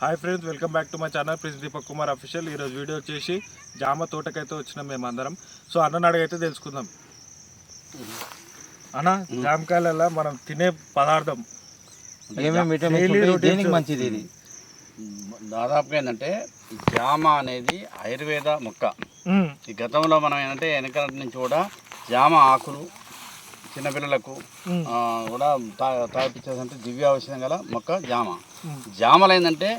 Hi friends welcome back to my channel Prince Deepak Kumar official ఈరోజు video వచ్చేసి జామ తోటకైతే వచ్చినాం మేము అందరం. సో అన్న అడిగైతే తెలుసుకుందాం. అన్న జామకాయలలో మనం తినే పదార్థం. ఏమేమి మంచిది ఇది? దాదాపుగా ఏంటంటే జామ అనేది ఆయుర్వేద మొక్క. మ్మ్. ఈ గతంలో మనం ఏంటంటే వెనక నుంచి కూడా జామ ఆకులు చిన్నపిల్లలకు కూడా తా తాగిపించేదంటే దివ్య ఔషధం గల మొక్క జామ. జామలు ఏంటంటే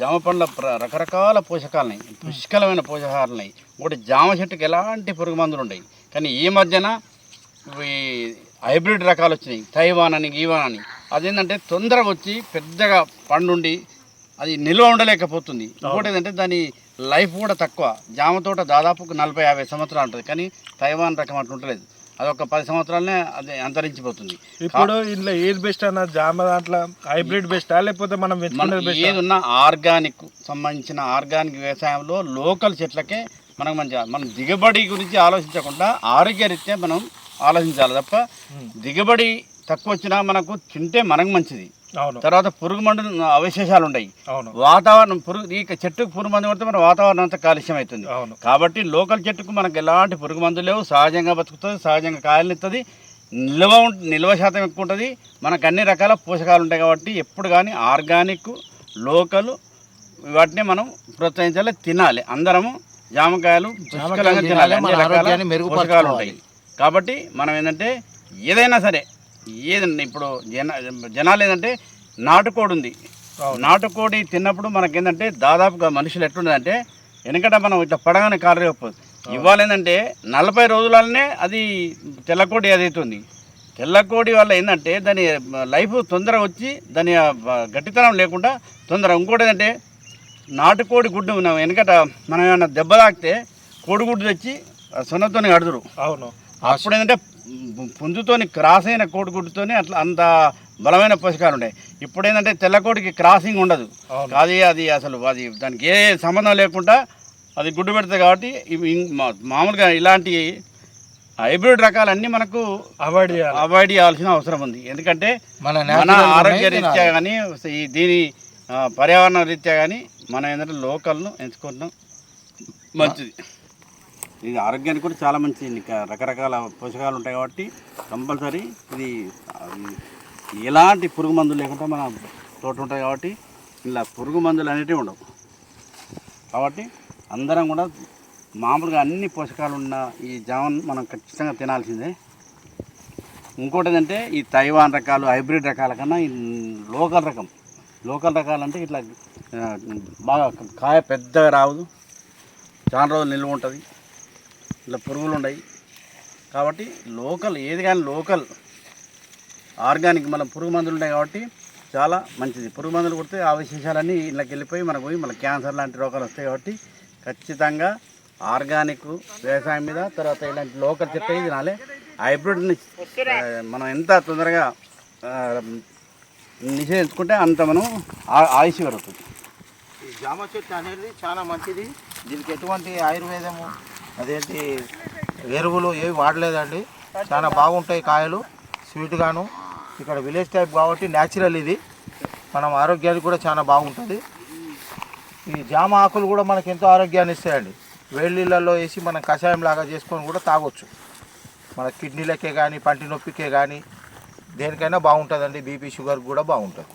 జామ పండ్ల రకరకాల పోషకాలున్నాయి పుష్కలమైన పోషకాలున్నాయి. ఒకటి జామ చెట్టుకి ఎలాంటి పురుగు మందులు ఉన్నాయి కానీ ఈ మధ్యన ఈ హైబ్రిడ్ రకాలు వచ్చినాయి. తైవాన్ అని గీవాన్ అని. అదేంటంటే తొందరగా వచ్చి పెద్దగా పండుండి అది నిల్వ ఉండలేకపోతుంది. ఇంకోటి ఏంటంటే దాని లైఫ్ కూడా తక్కువ. జామ తోట దాదాపు నలభై యాభై సంవత్సరాలు ఉంటుంది కానీ తైవాన్ రకం అట్లా ఉండలేదు. అది ఒక పది సంవత్సరాలనే అది అంతరించిపోతుంది. ఇప్పుడు ఇందులో ఏది బెస్ట్ అన్న జామ దాంట్లో హైబ్రిడ్ బెస్టా లేకపోతే మనం ఏది ఉన్నా ఆర్గానిక్ సంబంధించిన ఆర్గానిక్ వ్యవసాయంలో లోకల్ చెట్లకే మనకు మంచిగా మనం దిగుబడి గురించి ఆలోచించకుండా ఆరోగ్యరీత్యా మనం ఆలోచించాలి తప్ప దిగుబడి తక్కువ వచ్చినా మనకు తింటే మనకు మంచిది. తర్వాత పురుగు మందు అవశేషాలు ఉంటాయి అవును. వాతావరణం పురుగు ఈ చెట్టుకు పురుగు మందు కొడితే మన వాతావరణం అంతా కాలుష్యం అవుతుంది. అవును. కాబట్టి లోకల్ చెట్టుకు మనకు ఎలాంటి పురుగు మందులు లేవు. సహజంగా బతుకుతుంది సహజంగా కాయలు ఇస్తుంది నిల్వ నిల్వ శాతం ఎక్కువ ఉంటుంది. మనకు అన్ని రకాల పోషకాలు ఉంటాయి కాబట్టి ఎప్పుడు కానీ ఆర్గానిక్ లోకల్ వాటిని మనం ప్రోత్సహించాలి తినాలి. అందరము జామకాయలు పుష్కలంగా తినాలి, అన్ని రకాల. పోషకాలు ఉంటాయి. కాబట్టి మనం ఏంటంటే ఏదైనా సరే ఏదండి ఇప్పుడు జన జనాలు ఏంటంటే నాటుకోడి ఉంది. నాటుకోడి తిన్నప్పుడు మనకేంటంటే దాదాపుగా మనుషులు ఎట్లుండదంటే వెనకట మనం ఇట్లా పడగానే కాలు రేపదు ఇవాళ ఏంటంటే నలభై రోజులనే అది తెల్లకోడి అదైతుంది తెల్లకోడి వల్ల ఏంటంటే దాని లైఫ్ తొందరగా వచ్చి దాని గట్టితనం లేకుండా తొందరగా ఇంకోటి ఏంటంటే నాటుకోడి గుడ్డు వెనకట మనం ఏమన్నా దెబ్బ తాకితే కోడిగుడ్డు తెచ్చి సొన్నతోని కడుదురు అవును. అప్పుడు ఏంటంటే పు- పుంజుతోని క్రాస్ అయిన కోడిగుడ్డుతోని అట్లా అంత బలమైన పోషకాలు ఉంటాయి ఇప్పుడు ఏంటంటే తెల్లకోడికి క్రాసింగ్ ఉండదు. అది అది అసలు అది దానికి ఏ సంబంధం లేకుండా అది గుడ్డు పెడుతుంది కాబట్టి మామూలుగా ఇలాంటి హైబ్రిడ్ రకాలన్నీ మనకు అవాయిడ్ అవాయిడ్ చేయాల్సిన అవసరం ఉంది. ఎందుకంటే మన ఆరోగ్య రీత్యా. కానీ ఈ దీని పర్యావరణ రీత్యా కానీ మనం ఏంటంటే లోకల్ను ఎంచుకుంటాం మంచిది. ఇది ఆరోగ్యానికి కూడా చాలా మంచిది రకరకాల పోషకాలు ఉంటాయి కాబట్టి కంపల్సరీ ఇది ఎలాంటి పురుగు మందులు లేకుండా మన తోట ఉంటాయి కాబట్టి ఇలా పురుగు మందులు అనేటివి ఉండవు. కాబట్టి అందరం కూడా మామూలుగా అన్ని పోషకాలు ఉన్న ఈ జామను మనం ఖచ్చితంగా తినాల్సిందే. ఇంకోటి ఏంటంటే ఈ తైవాన్ రకాలు హైబ్రిడ్ రకాల కన్నా ఈ లోకల్ రకం. లోకల్ రకాలు అంటే ఇట్లా బాగా కాయ పెద్దగా రావదు. చాలా రోజులు నిల్వ ఉంటుంది. ఇట్లా పురుగులు ఉన్నాయి కాబట్టి లోకల్ ఏది కానీ లోకల్ ఆర్గానిక్ మన పురుగు మందులు ఉన్నాయి కాబట్టి చాలా మంచిది. పురుగు మందులు కొడితే ఆ విశేషాలన్నీ ఇళ్ళకి వెళ్ళిపోయి మనకు పోయి మన క్యాన్సర్ లాంటి రోగాలు వస్తాయి కాబట్టి ఖచ్చితంగా ఆర్గానిక్ వ్యవసాయం మీద తర్వాత ఇలాంటి లోకల్ చెట్టు తినాలి. హైబ్రిడ్ని మనం ఎంత తొందరగా నిషేధించుకుంటే అంత మనం ఆ- ఆయుష్ పెరుగుతుంది. ఈ జామ చెట్టు అనేది చాలా మంచిది. దీనికి ఎటువంటి ఆయుర్వేదము అదేంటి ఎరువులు ఏవి వాడలేదండి. చాలా బాగుంటాయి కాయలు స్వీట్గాను ఇక్కడ విలేజ్ టైప్ కాబట్టి న్యాచురల్ ఇది. మనం ఆరోగ్యానికి కూడా చాలా బాగుంటుంది. ఈ జామ ఆకులు కూడా మనకి ఎంతో ఆరోగ్యాన్ని ఇస్తాయండి. వేడి నీళ్ళల్లో వేసి మనం కషాయం లాగా చేసుకొని కూడా తాగొచ్చు. మన కిడ్నీలకే కానీ పంటి నొప్పికే కానీ దేనికైనా బాగుంటుందండి. బీపీ షుగర్ కూడా బాగుంటుంది.